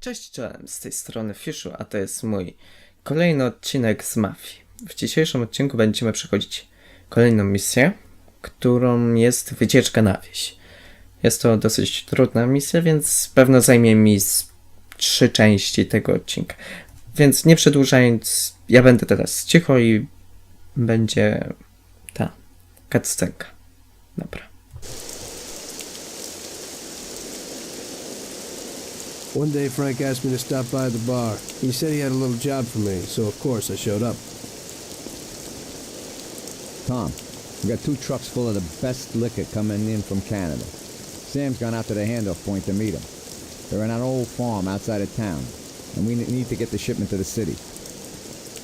Cześć, czołem, z tej strony Fiszu, a to jest mój kolejny odcinek z Mafii. W dzisiejszym odcinku będziemy przechodzić kolejną misję, którą jest wycieczka na wieś. Jest to dosyć trudna misja, więc pewno zajmie mi trzy części tego odcinka. Więc nie przedłużając, ja będę teraz cicho i będzie ta cutscenka. Dobra. One day, Frank asked me to stop by the bar. He said he had a little job for me, so of course I showed up. Tom, we got two trucks full of the best liquor coming in from Canada. Sam's gone out to the handoff point to meet them. They're in an old farm outside of town, and we need to get the shipment to the city.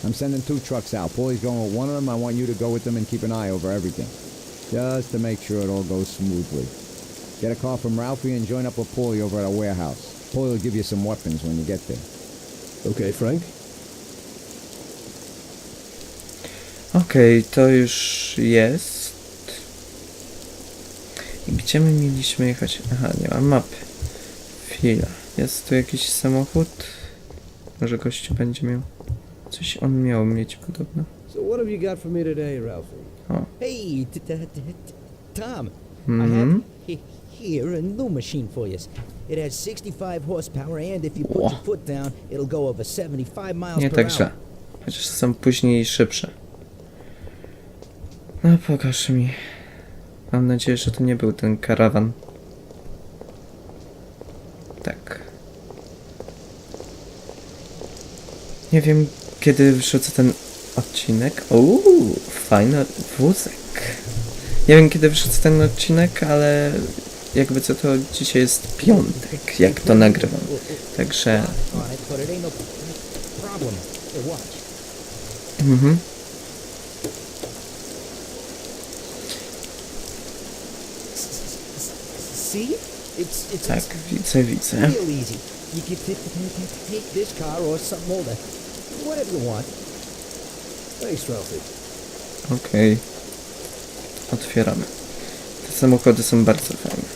I'm sending two trucks out. Paulie's going with one of them. I want you to go with them and keep an eye over everything. Just to make sure it all goes smoothly. Get a call from Ralphie and join up with Paulie over at our warehouse. Paulie will give you some weapons when you get there. Okay, Frank? Okej, to już jest. I gdzie my mieliśmy jechać? Aha, nie mam mapy. Chwila. Jest tu jakiś samochód? Może gościu będzie miał. Coś on miał mieć podobno. So what have you got for me today, Ralphie? O. Hey, t- t- t- t- Tom. I Mhm. He- here a new machine for you. It has 65 horsepower, and if you put your foot down, it'll go over 75 miles Nie tak źle. Chociaż są później szybsze. No pokaż mi. Mam nadzieję, że to nie był ten karawan. Tak. Nie wiem, kiedy wrzucę ten odcinek. Uuu, fajny wózek. Nie wiem, kiedy wrzucę ten odcinek, ale jakby co to dzisiaj jest piątek, jak to nagrywam. Także... Mhm. Tak, widzę, widzę. real easy. Otwieramy. Te samochody są bardzo fajne.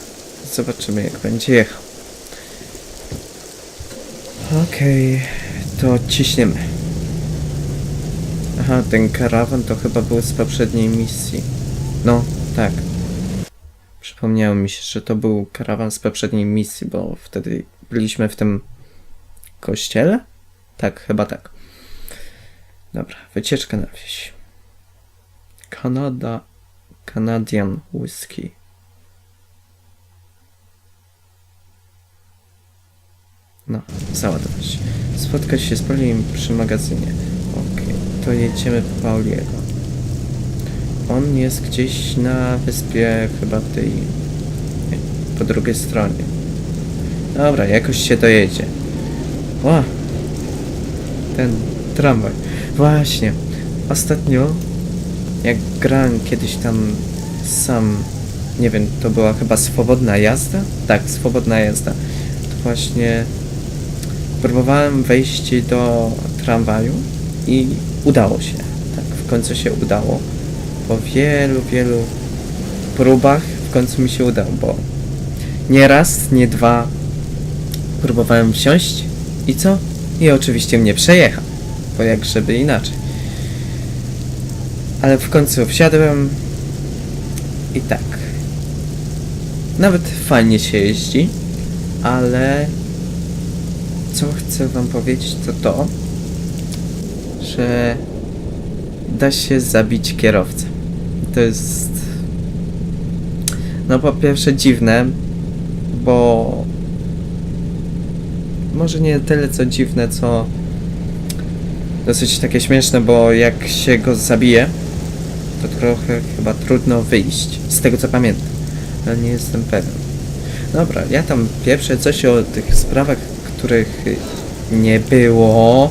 Zobaczymy jak będzie jechał. Okej, to ciśniemy. Aha, ten karawan to chyba był z poprzedniej misji. No, tak. Przypomniało mi się, że to był karawan z poprzedniej misji, bo wtedy byliśmy w tym kościele? Tak, chyba tak. Dobra, wycieczka na wieś. Kanada, Canadian Whisky. No, załadować. Spotkać się z Pauliem przy magazynie. Okej, to jedziemy po Pauliego. On jest gdzieś na wyspie, chyba tej... Po drugiej stronie. Dobra, jakoś się dojedzie. O! Ten tramwaj. Właśnie. Ostatnio jak grałem kiedyś tam sam, nie wiem, to była chyba swobodna jazda? Tak, swobodna jazda. To właśnie próbowałem wejść do tramwaju i udało się. Tak, w końcu się udało. Po wielu, wielu próbach w końcu mi się udało, bo nie raz, nie dwa próbowałem wsiąść i co? I oczywiście mnie przejechał, bo jak żeby inaczej. Ale w końcu wsiadłem i tak. Nawet fajnie się jeździ, ale co chcę wam powiedzieć to to, że da się zabić kierowcę. To jest no po pierwsze dziwne, bo może nie tyle co dziwne, co dosyć takie śmieszne, bo jak się go zabije, to trochę chyba trudno wyjść, z tego co pamiętam, ale nie jestem pewien. Dobra, ja tam pieprzę coś o tych sprawach, których nie było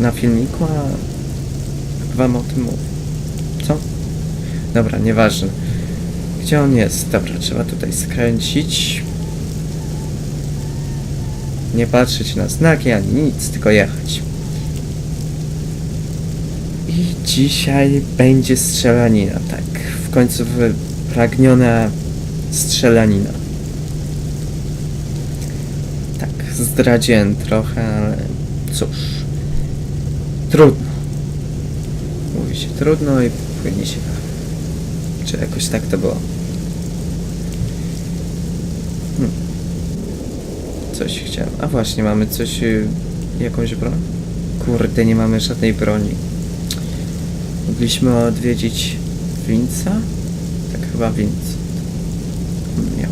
na filmiku, a wam o tym mówię. Co? Dobra, nieważne. Gdzie on jest? Dobra, trzeba tutaj skręcić. Nie patrzeć na znaki ani nic, tylko jechać. Dzisiaj będzie strzelanina, tak. W końcu wypragniona strzelanina. Tak, zdradziłem trochę, ale cóż. Trudno. Mówi się trudno i płynie się. Czy jakoś tak to było? Hmm. Coś chciałem. A właśnie, mamy coś. y, Jakąś broń? Kurde, nie mamy żadnej broni. Mogliśmy odwiedzić Winca? Tak chyba Winc. Nie.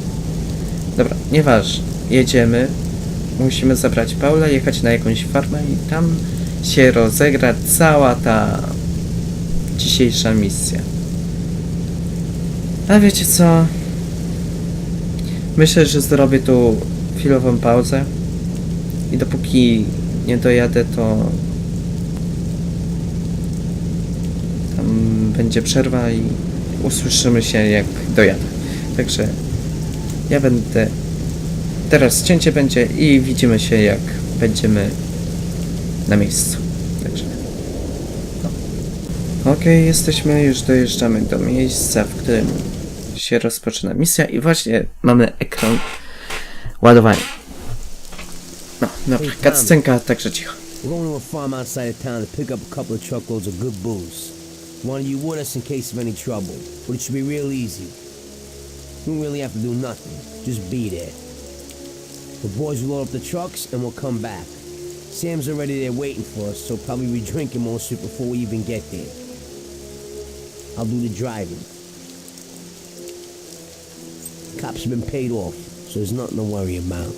Dobra, nieważne. Jedziemy. Musimy zabrać Paula, jechać na jakąś farmę i tam się rozegra cała ta dzisiejsza misja. A wiecie co? Myślę, że zrobię tu chwilową pauzę i dopóki nie dojadę, to tam będzie przerwa i usłyszymy się jak dojadę. Także ja będę teraz cięcie będzie i widzimy się jak będziemy na miejscu. Także no. Okej, jesteśmy, już dojeżdżamy do miejsca, w którym się rozpoczyna misja i właśnie mamy ekran ładowania. No, dobra, cutscenka, także cicho. We're going to a farm outside of town to pick up a couple of truckloads of good booze. Wanted you with us in case of any trouble, but it should be real easy. We don't really have to do nothing, just be there. The boys will load up the trucks and we'll come back. Sam's already there waiting for us, so probably be drinking most of it before we even get there. I'll do the driving. Cops have been paid off, so there's nothing to worry about.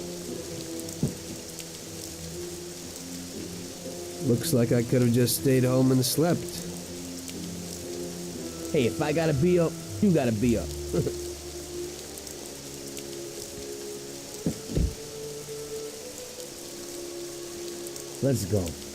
Looks like I could have just stayed home and slept. Hey, if I gotta be up, you gotta be up. Let's go.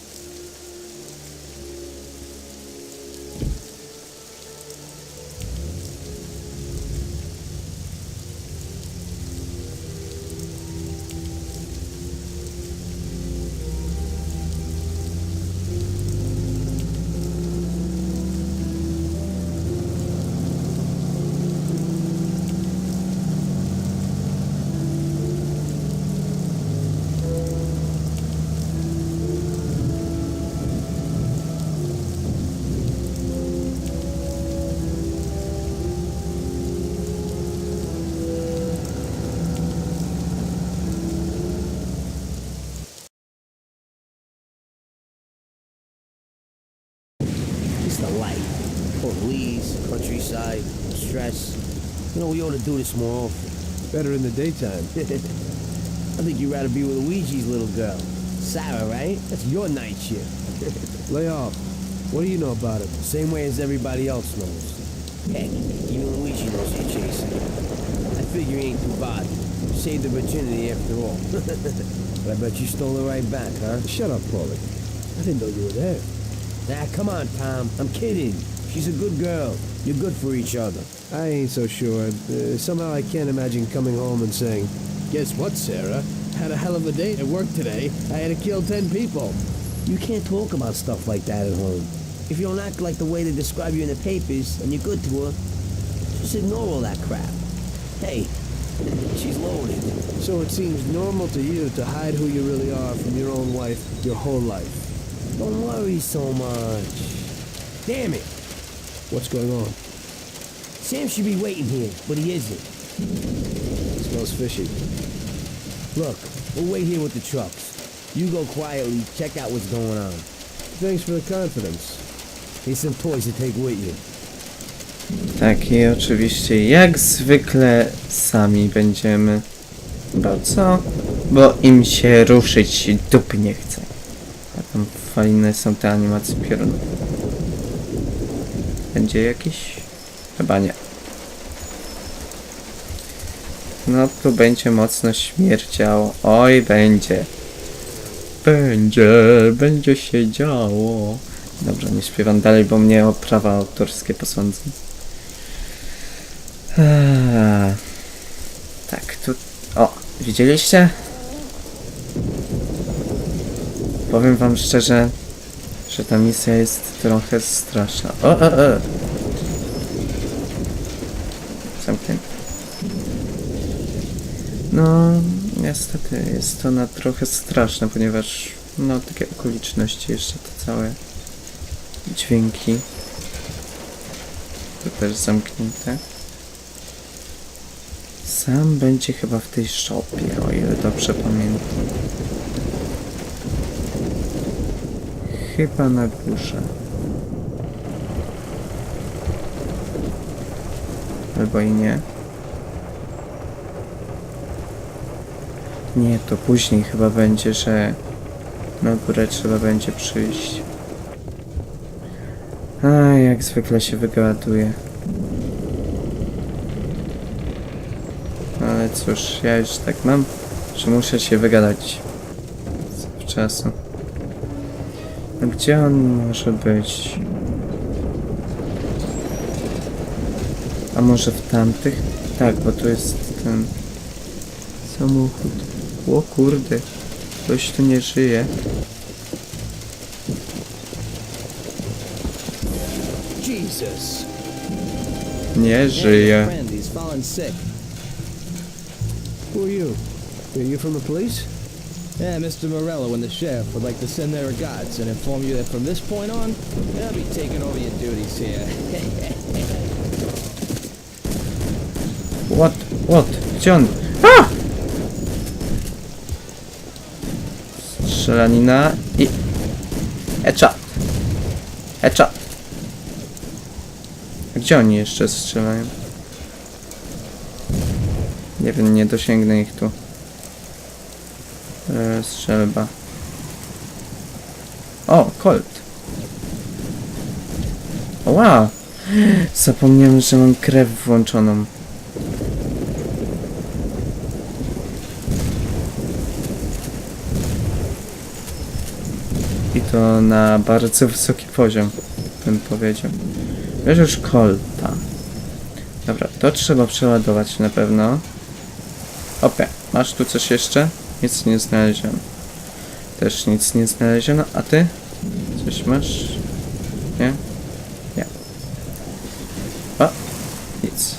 Police, countryside, stress. You know, we ought to do this more often. Better in the daytime. I think you'd rather be with Luigi's little girl. Sarah, right? That's your night shift. Lay off. What do you know about it? Same way as everybody else knows. Heck, even Luigi knows you're chasing. I figure he ain't too bothered. Saved the virginity after all. but I bet you stole her right back, huh? Shut up, Paulie. I didn't know you were there. Nah, come on, Tom. I'm kidding. She's a good girl. You're good for each other. I ain't so sure. Uh, somehow I can't imagine coming home and saying, Guess what, Sarah? Had a hell of a day at work today. I had to kill ten people. You can't talk about stuff like that at home. If you don't act like the way they describe you in the papers and you're good to her, just ignore all that crap. Hey, she's loaded. So it seems normal to you to hide who you really are from your own wife your whole life. Don't worry so much. Damn it. What's going on? Sam should be waiting here, but he isn't. smells fishy. Look, we'll wait here with the trucks. You go quietly, check out what's going on. Thanks for the confidence. Here's some toys to take with you. Tak, i oczywiście jak zwykle sami będziemy. Bo co? Bo im się ruszyć dupy nie chce. A tam fajne są te animacje piorunów. Będzie jakiś? Chyba nie. No tu będzie mocno śmierdziało. Oj, będzie. Będzie, będzie się działo. Dobrze, nie śpiewam dalej, bo mnie o prawa autorskie posądzą. Eee, tak, tu... O, widzieliście? Powiem wam szczerze, że ta misja jest trochę straszna. O, o, o! Zamknięte. No, Niestety jest to na trochę straszne, ponieważ no takie okoliczności, jeszcze te całe dźwięki. To też zamknięte. Sam będzie chyba w tej szopie, o ile dobrze pamiętam. Chyba na górze. Albo i nie. Nie, to później chyba będzie, że na górę trzeba będzie przyjść. A, jak zwykle się wygaduje. Ale cóż, ja już tak mam, że muszę się wygadać. Zawczasu. A gdzie on może być? A może w tamtych? Tak, bo tu jest ten samochód. O kurde, ktoś tu nie żyje. Jesus. Nie żyje. Who are you? Are you from the police? Yeah, Mr. Morello and the sheriff would like to send their regards and inform you that from this point on, they'll be taking over your duties here. What? What? Gdzie on? A! Strzelanina i... Headshot! Headshot! A Gdzie oni jeszcze strzelają? Nie wiem, nie dosięgnę ich tu. E, strzelba. O, Colt. Wow! Zapomniałem, że mam krew włączoną. I to na bardzo wysoki poziom, bym powiedział. Już kolta. Dobra, to trzeba przeładować na pewno. Opie, masz tu coś jeszcze? Nic nie znaleziono. Też nic nie znaleziono, a ty? Coś masz? Nie? Nie. O, nic.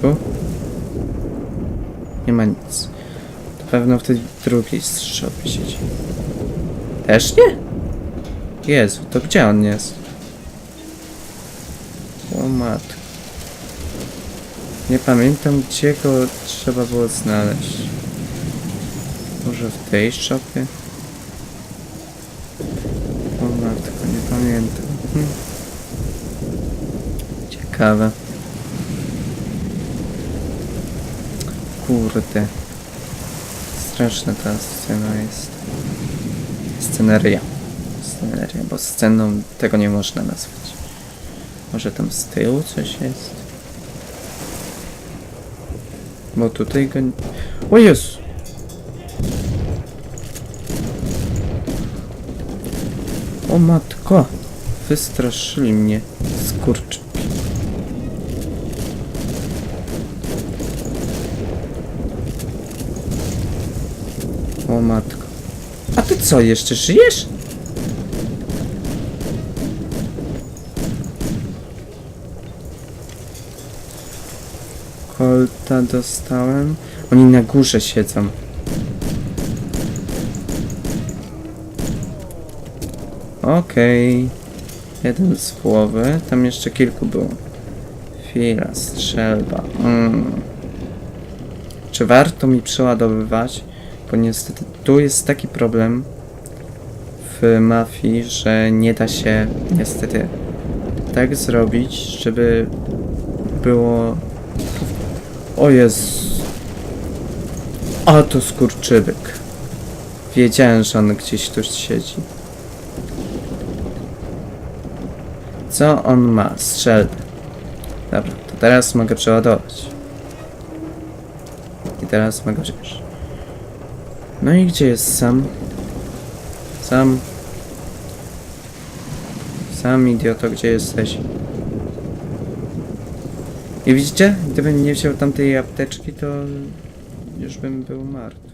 Tu? Nie ma nic. To pewno w tej drugiej strzałce siedzi. Też nie? Jezu, to gdzie on jest? O matko. Nie pamiętam gdzie go trzeba było znaleźć. Może w tej szopie? O matko, nie pamiętam. Hm. Ciekawe. Kurde. Straszna ta scena jest. Sceneria. Sceneria, bo sceną tego nie można nazwać. Może tam z tyłu coś jest? Bo tutaj go... O Jezu! O matko! Wystraszyli mnie. Skurcz. O matko. A ty co, jeszcze żyjesz? Kolta dostałem. Oni na górze siedzą. Okej. Jeden z głowy. Tam jeszcze kilku było. Chwila, strzelba. Mm. Czy warto mi przeładowywać? Bo niestety tu jest taki problem w mafii, że nie da się niestety tak zrobić, żeby było... O Jezu. A to skurczybyk. Wiedziałem, że on gdzieś tu siedzi. Co on ma? Strzelbę. Dobra, to teraz mogę przeładować. I teraz mogę wziąć. No i gdzie jest sam? Sam. Sam idioto, gdzie jesteś? I widzicie? Gdybym nie wziął tamtej apteczki, to już bym był martwy.